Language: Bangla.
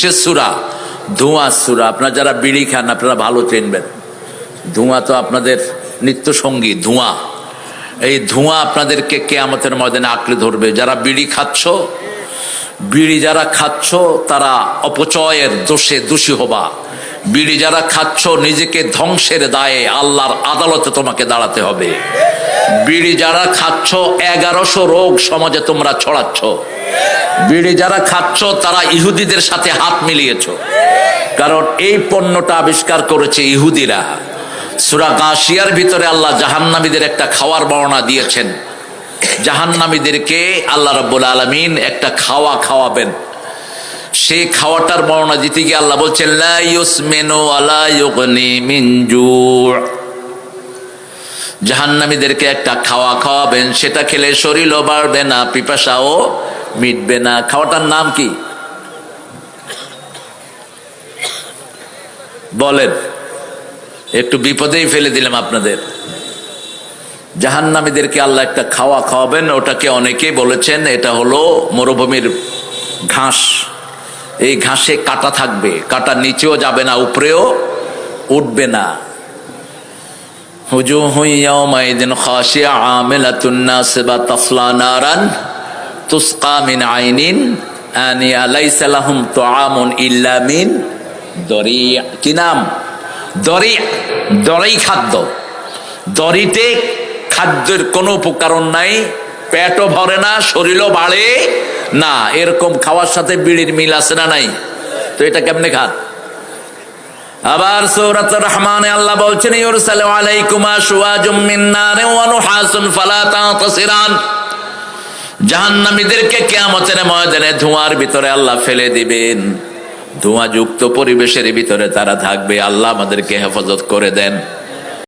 সে সুরা। ধোঁয়া সুরা। আপনারা যারা বিড়ি খান, আপনারা ভালো চিনবেন। ধোঁয়া তো আপনাদের নিত্য সঙ্গী ধোঁয়া। এই ধোঁয়া আপনাদেরকে কেয়ামতের ময়দানে আঁকড়ে ধরবে। যারা বিড়ি খাচ্ছ, বিড়ি যারা খাচ্ছ, তারা অপচয়ের দোষে দোষী হবা। বিড়ি যারা খাচ্ছ, নিজেকে ধ্বংসের দায়ে আল্লাহর আদালতে তোমাকে দাঁড়াতে হবে। বিড়ি যারা খাচ্ছ, এগারোশো রোগ সমাজে তোমরা ছড়াচ্ছ। বিড়ি যারা খাচ্ছ, তারা ইহুদিদের সাথে হাত মিলিয়েছ। কারণ এই পণ্যটা আবিষ্কার করেছে ইহুদিরা। সুরা গাশিয়ার ভিতরে আল্লাহ জাহান্নামীদের একটা খাওয়ার বর্ণনা দিয়েছেন। জাহান্নামীদেরকে আল্লাহ রাব্বুল আলমিন একটা খাওয়া খাওয়াবেন। সেই খাওয়াটার বর্ণনা দিতে গিয়ে আল্লাহ বলছেন জাহান্নামীদেরকে একটা খাওয়া খাওয়াবেন, সেটা খেলে শরীরও বাড়বে না, পিপাসাও মিটবে না। খাওয়াটার নাম কি? বলেন। একটু বিপদেই ফেলে দিলাম আপনাদের। জাহান্নামীদেরকে আল্লাহ একটা খাওয়া খাওয়াবেন, ওটাকে অনেকেই বলেছেন, এটা হলো মরুভূমির ঘাস। এই ঘাসে কাটা থাকবে, কাটা নিচেও যাবে না, উপরেও উঠবে না। হুজু হুইয়া মাইদিন খাসিয়া আমেলাতুন্না সেবা তাফলা নারান তুসকা মিন আইনিন আনিয়া লাইসালাহুম তোয়ামুন ইল্লামিন দরিয়া। কি নাম? দরি দরেই খাদ্য। দরিতে খাদ্যের কোনো উপকরণ নাই, পেটও ভরে না, শরীরও বাড়ে না। এরকম খাওয়ার সাথে বিড়ির মিল আছে না নাই? তো এটা কেমনে খান? আবার সৌরাত রহমানে আল্লাহ বলছেন ইউরসালাম আলাইকুমা সুয়াজুম মিন্নারে ওয়ানুহাসুন ফালা তাতাসিরান জাহান্নামীদেরকে কেয়ামতের ময়দানে ধোঁয়ার ভিতরে আল্লাহ ফেলে দিবেন। ধোঁয়াযুক্ত পরিবেশের ভিতরে তারা থাকবে। আল্লাহ আমাদেরকে হেফাজত করে দেন।